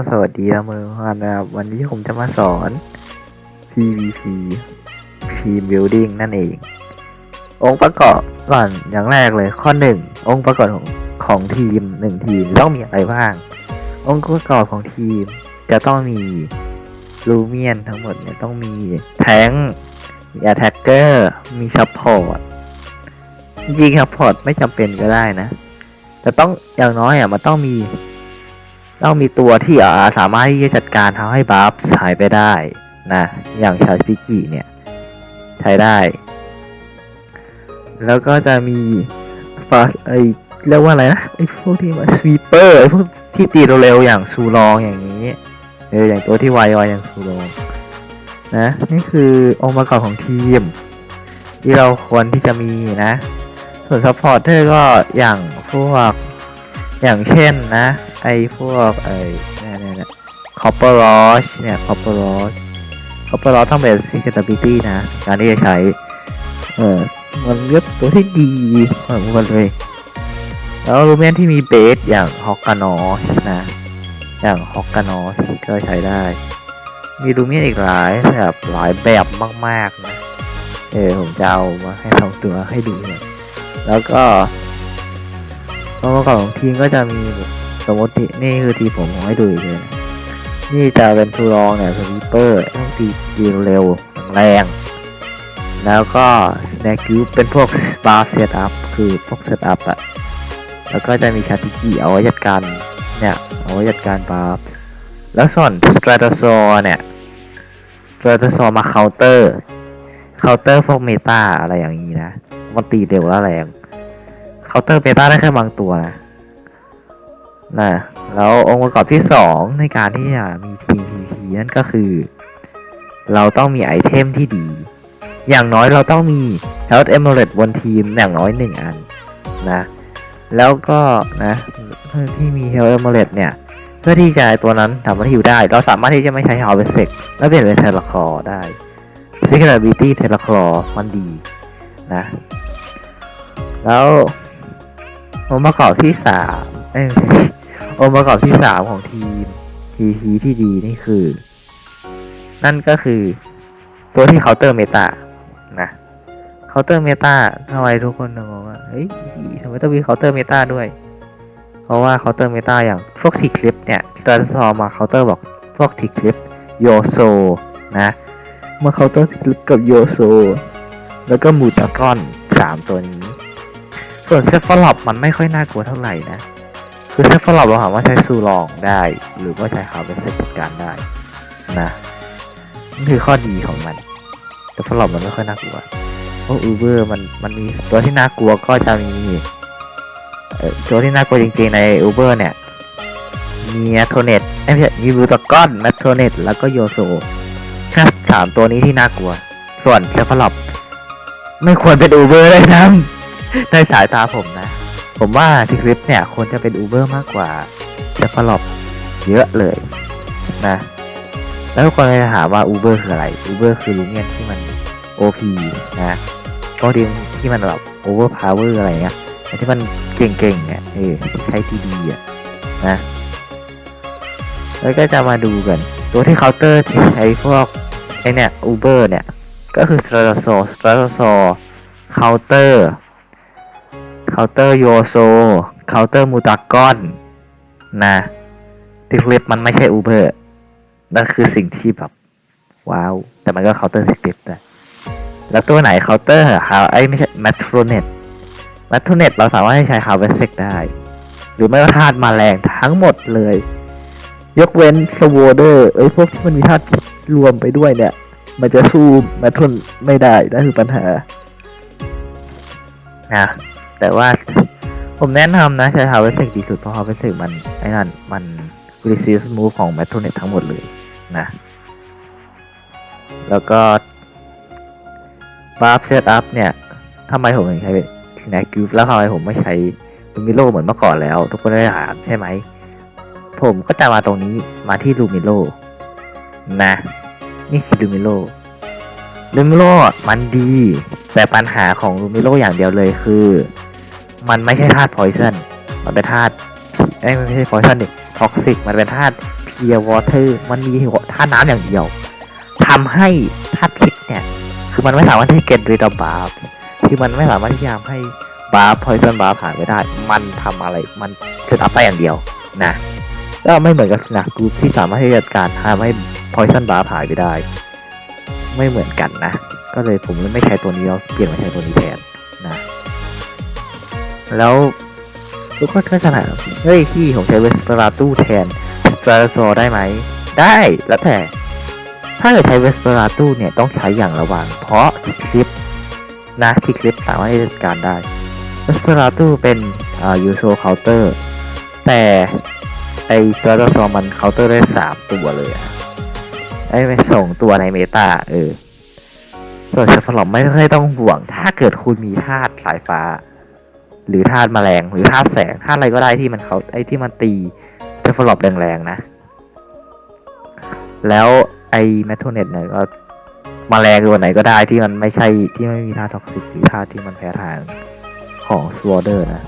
ก็สวัสดีนะมือวันนะครับ วันนี้ผมจะมาสอน PVP P Building นั่นเอง องค์ประกอบก่อนอย่างแรกเลยข้อหนึ่งองค์ประกอบของของทีมหนึ่งทีมต้องมีอะไรบ้าง องค์ประกอบของทีมจะต้องมีลูเมียนทั้งหมดเนี่ยต้องมีแทงมีแอ t แทกเกอร์มีซัพพอร์ตจริงซัพพอร์ตไม่จำเป็นก็ได้นะ แต่ต้องอย่างน้อยอะมันต้องมี ต้องมีตัวที่สามารถที่จะจัดการทำให้บัฟหายไปได้นะอย่างชาซิกิเนี่ยใช้ได้ แล้วก็จะมีฟาไอเรียกว่าอะไรนะไอพวกที่มาสวีเปอร์ไอพวกที่ตีเร็วๆอย่างซูลองอย่างนี้เอออย่างตัวที่ไวๆอย่างซูลองนะนี่คือองค์ประกอบของทีม ที่เราควรที่จะมีนะ ส่วนซัพพอร์ตเตอร์ก็อย่างพวกอย่างเช่นนะ ไอพวกไอเนี่ยเนี่ยเนี่ยคอปเปอร์ลอชเนี่ยคอปเปอร์ลอชคอปเปอร์ลอชต้องเป็น security นะ การที่จะใช้ เออมันเลือกตัวที่ดีเหมือนกันเลย แล้วรูเมียนที่มีเบสอย่างฮอกกานอสนะ อย่างฮอกกานอสก็ใช้ได้ มีรูเมียนอีกหลายแบบหลายแบบมากๆนะเออผมจะเอามาให้สองตัวให้ดูเนี่ยแล้วก็องค์ประกอบของทีมก็จะมีแบบ สมมตินี่คือทีผมผมให้ดูอีกเลยนะนี่จะเป็นทูรองเนี่ยสวีปเปอร์ต้องตีตีเร็วแรง แล้วก็ snack cube เป็นพวก bar setup คือพวก setup อะแล้วก็จะมีชาติกิเอาไว้จัดการเนี่ยเอาไว้จัดการบาร์แล้วส่วน stratosaur เนี่ย stratosaur มา counter counter พวกเมตาอะไรอย่างนี้นะมันตีเร็วและแรงเคาน์เตอร์เบต้าได้แค่บางตัวนะ นะแล้วองค์ประกอบที่ 2 ในการที่จะมีทีม PVP นั่นก็คือ เราต้องมีไอเทมที่ดี อย่างน้อยเราต้องมี Health Amulet บนทีมอย่างน้อย 1 อันนะแล้วก็นะที่มี Health Amulet เนี่ย เพื่อที่จะตัวนั้นทำให้ฮิวได้ เราสามารถที่จะไม่ใช้ Harvest แล้วเปลี่ยนเป็นเทเลคอร์ได้ Secret Ability เทเลคอร์มันดีนะแล้วองค์ประกอบที่สามเอ้ย องค์ประกอบที่สามของทีม TP ที่ดีนี่คือ นั่นก็คือตัวที่เคาน์เตอร์เมตานะเคาน์เตอร์เมตาทำไมทุกคนถึงว่าเฮ้ยทำไมต้องมีเคาน์เตอร์เมตาด้วย เพราะว่าเคาน์เตอร์เมตาอย่างพวกทีคลิปเนี่ยตอนซอมาเคาน์เตอร์บอกพวกทีคลิปโยโซนะเมื่อเคาน์เตอร์ทีคลิปกับโยโซแล้วก็มูตากอนสามตัวนี้ ส่วนเซฟฟลอปมันไม่ค่อยน่ากลัวเท่าไหร่นะ คือเซฟฟลอปเราสามารถใช้ซูลองได้ หรือว่าใช้ฮาร์เวสจัดการได้นะนี่คือข้อดีของมันเซฟฟลอปมันไม่ค่อยน่ากลัวเพราะอูเบอร์มันมันมีตัวที่น่ากลัวก็จะมีตัวที่น่ากลัวจริงๆในอูเบอร์เนี่ยมีแมทโทเน็ตไม่ใช่มีบูตากอนแมทโทเน็ตแล้วก็โยโซแค่สามตัวนี้ที่น่ากลัว ส่วนเซฟฟลอปไม่ควรเป็นอูเบอร์เลยนะในสายตาผมนะ ผมว่าทีคลิปเนี่ยควรจะเป็น Uber มากกว่าเ e ฟลอปเยอะเลยนะ แล้วทุกคนจะถามว่า Uber คืออะไร Uber คือลูเมียนที่มัน OP นะก็ดีที่มันแบบ over power อะไรเงี้ยที่มันเก่งๆเนี่ยเออใช้ทีดีอะนะ แล้วก็จะมาดูกันตัวที่เคาน์เตอร์ที่ใช้พวกไอเนี่ย Uber เนี่ย ก็คือ Stratosaur Stratosaur เคาน์เตอร์าน์เตอร์โยโซเคาน์เตอร์มูตากอนนะทิคลิปมันไม่ใช่อูเบอร์นั่นคือสิ่งที่แบบ ว้าว แต่มันก็เคาน์เตอร์ทิคลิปนะแล้วตัวไหนเคาน์เตอร์ฮาวไอ้ไม่ใช่แมทโรเน็ตแมทโรเน็ตเราสามารถให้ใช้ฮาวเวสเซกได้ หรือไม่ก็ธาตุมาแรงทั้งหมดเลย ยกเว้นสโวเดอร์เอ้ยพวกที่มันมีธาตุรวมไปด้วยเนี่ย มันจะสู้แมทโรนไม่ได้นั่นคือปัญหานะ แต่ว่าผมแนะนำนะใช้ฮาวเวสเซกดีสุดเพราะฮาวเวสเซกมันไอ้นั่นมัน resist move ของ m e t r o n e t ทั้งหมดเลยนะ แล้วก็ buff setup เนี่ยทำไมผมถึงใช้ snack cube แล้วทำไมผมไม่ใช้ลูมิโลเหมือนเมื่อก่อนแล้ว ทุกคนได้ถามใช่ไหม ผมก็จะมาตรงนี้มาที่ลูมิโลนะ นี่คือลูมิโลลูมิโลมันดี แต่ปัญหาของลูมิโลอย่างเดียวเลยคือ มันไม่ใช่ธาตุพอยซันมันเป็นธาตุเอ้ไม่ใช่พอยซันดิท็อกซิกมันเป็นธาตุพิเรียวอเตอร์มันมีธาตุน้ำอย่างเดียวทำให้ธาตุพิษเนี่ย คือมันไม่สามารถที่เก็ตรีดบาร์คือมันไม่สามารถที่จะทำให้บาร์พอยซันบาร์ผ่านไปได้ มันทำอะไร มันเซตอัพได้อย่างเดียวนะก็ไม่เหมือนกับสนักกรุ๊ปที่สามารถที่จัดการทำให้พอยซันบาร์ผ่านไปได้ ไม่เหมือนกันนะ ก็เลยผมไม่ใช้ตัวนี้แล้วเปลี่ยนมาใช้ตัวนี้แทน แล้วทุกคนก็จะถามเฮ้ยพี่ผมใช้เวสเปราตูแทนสตอร์โซได้ไหม ได้แล้วแต่ ถ้าเกิดใช้เวสเปราตูเนี่ยต้องใช้อย่างระวัง เพราะคลิปนะที่คลิปสามารถจัดการได้เวสเปราตูเป็นอ่ายูโซเคาน์เตอร์แต่ไอตัวตัวซอมันเคาน์เตอร์ได้สามตัวเลยอะไอไม่ส่งตัวในเมตาเออส่วนเซฟลอมไม่ค่อยต้องห่วง ถ้าเกิดคุณมีธาตุสายฟ้า หรือธาตุแมลงหรือธาตุแสงธาตุอะไรก็ได้ที่มันเขาไอ้ที่มันตีเซฟลอปแรงๆนะ แล้วไอ้แมทโทเน็ตเนี่ยก็มแมลงตัวไหนก็ได้ที่มันไม่ใช่ที่ไม่มีธาตุท็อกซิกหรือธาตุที่มันแพ้ทางของสวอเดอร์นะ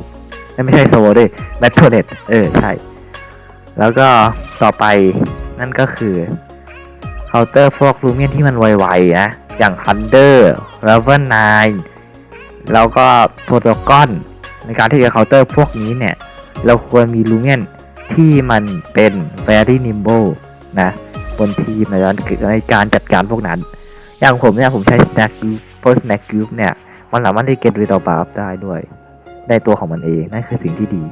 ไม่ใช่สวอเดอร์แมทโทเน็ตเออใช่ แล้วก็ต่อไปนั่นก็คือเคาน์เตอร์พวกลูเมียนที่มันไวๆนะ อย่าง Thunder r a v e n 9แล้วก็โปรโตกอน ในการที่จะเคาน์เตอร์พวกนี้เนี่ย เราควรมีลูเมียนที่มันเป็น very nimble นะบนทีมในการในการจัดการพวกนั้น อย่างผมเนี่ยผมใช้ snack group เพราะ snack group เนี่ย มันสามารถที่ get rid of buff ได้ด้วยในตัวของมันเอง นั่นคือสิ่งที่ดี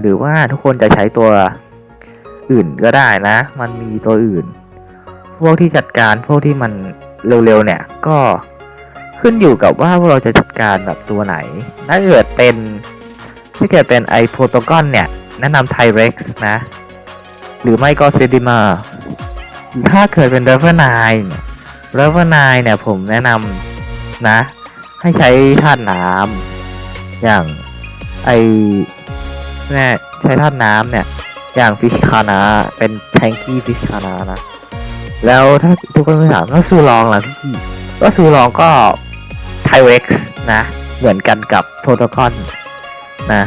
หรือว่าทุกคนจะใช้ตัวอื่นก็ได้นะ มันมีตัวอื่น พวกที่จัดการพวกที่มันเร็วๆเนี่ยก็ ขึ้นอยู่กับว่าพวกเราจะจัดการแบบตัวไหน ถ้าเกิดเป็นถ้าเกิดเป็นไอโปรโตกอนเนี่ย แนะนำไทเร็กซ์นะ หรือไม่ก็เซดิมาถ้าเกิดเป็นเรเวอร์ไนเรเวอร์ไนเนี่ยผมแนะนำนะ ให้ใช้ธาตุน้ำอย่างไอเนี่ยใช้ธาตุน้ำเนี่ย อย่างฟิชคานาเป็นแทงกี้ฟิชคานานะ แล้วถ้าทุกคนไปถามแล้วซูลองล่ะพี่ก็ซูลองก็ ไทเร็กซ์นะ เหมือนกันกับโปรโตคอลนะ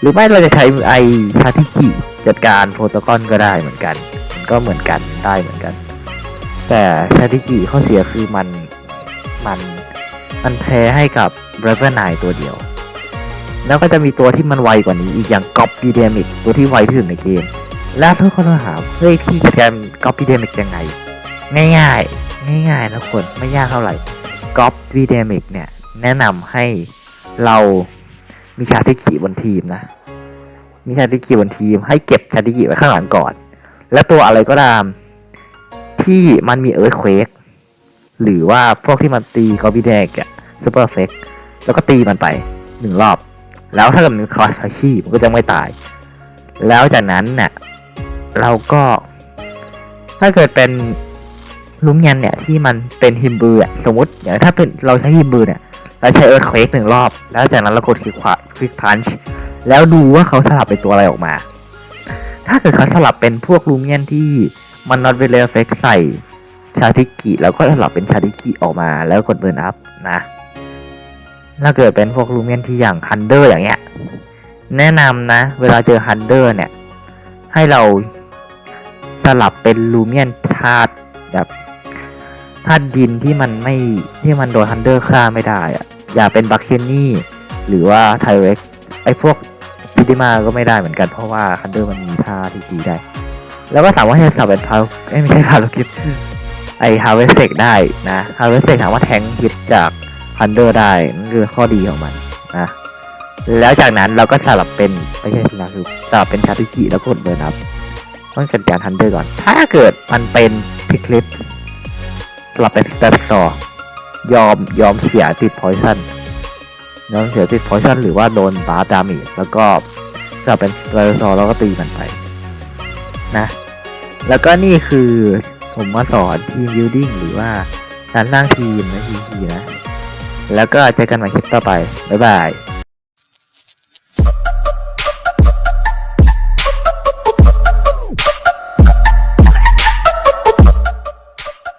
หรือไม่เราจะใช้ไอชาติกิจัดการโปรโตคอลก็ได้เหมือนกัน ก็เหมือนกันได้เหมือนกัน แต่ชาติกิข้อเสียคือมันมันมันแพ้ให้กับเรเวอร์ไนตัวเดียว แล้วก็จะมีตัวที่มันไวกว่านี้อีกอย่างก๊อปปี้เดมิกตัวที่ไวที่สุดในเกม แล้วทุกคนถามเฮ้ยพี่จะการก๊อปปี้เดมิกยังไง ง่ายๆ ง่ายๆนะคนไม่ยากเท่าไหร่ ก๊อปปี้เดมิกเนี่ยแนะนำให้เรามีชาติกิบนทีมนะ มีชาติกิบนทีม ให้เก็บชาติกิไว้ข้างหลังก่อน และตัวอะไรก็ตาม ที่มันมีเอิร์ธเควกหรือว่าพวกที่มันตีก๊อปปี้เดมิกอะซูเปอร์เฟกแล้วก็ตีมันไปหนึ่งรอบ แล้วถ้าเกิดมันคลาสไฟชีมันก็จะไม่ตาย แล้วจากนั้นเนี่ยเราก็ถ้าเกิดเป็น ลุมยันเนี่ยที่มันเป็นฮิมบืออะสมมติอย่างถ้าเป็นเราใช้ฮิมบือเนี่ยเราใช้เอิร์ธเควกหนึ่งรอบ แล้วจากนั้นเรากดคลิกขวาคลิกพันช์แล้วดูว่าเขาสลับเป็นตัวอะไรออกมา ถ้าเกิดเขาสลับเป็นพวกลูเมียนที่มันนอตเวลเอฟเฟกใส่ชาติกิแล้วก็สลับเป็นชาติกิออกมาแล้วกดเบิร์นอัพนะถ้าเกิดเป็นพวกลูเมียนที่อย่างฮันเดอร์อย่างเงี้ยแนะนำนะ เวลาเจอฮันเดอร์เนี่ย ให้เราสลับเป็นลูเมียนธาตุแบบ ธาตุดินที่มันไม่ที่มันโดนฮันเดอร์ฆ่าไม่ได้อะอย่าเป็นบัคเคนนี่หรือว่าไทเร็กไอพวกซิติมาก็ไม่ได้เหมือนกันเพราะว่าฮันเดอร์มันมีท่าที่ดีได้ แล้วก็สามารถที่จะสับเป็นพาไม่ใช่พาโลกิฟไอฮาร์เวสเซกได้นะฮาร์เวสเซกถามว่าแทงฮิตจากฮันเดอร์ได้นั่นคือข้อดีของมันนะแล้วจากนั้นเราก็สลับเป็นไม่ใช่สินะคือสลับเป็นชาติกิแล้วกดเบิร์นอัพต้องจัดการฮันเดอร์ก่อน ถ้าเกิดมันเป็นพิคลิปส ลับเป็นสเตปซอยอมยอมเสียติดพอยซันยอมเสียติดพอยซันหรือว่าโดนบาดามิแล้วก็สลับเป็นสเตปซอแล้วก็ตีมันไปนะ แล้วก็นี่คือผมมาสอนทีม building หรือว่าการสร้างทีมนะทีมนะ แล้วก็เจอกันใหม่คลิปต่อไป บ๊ายบาย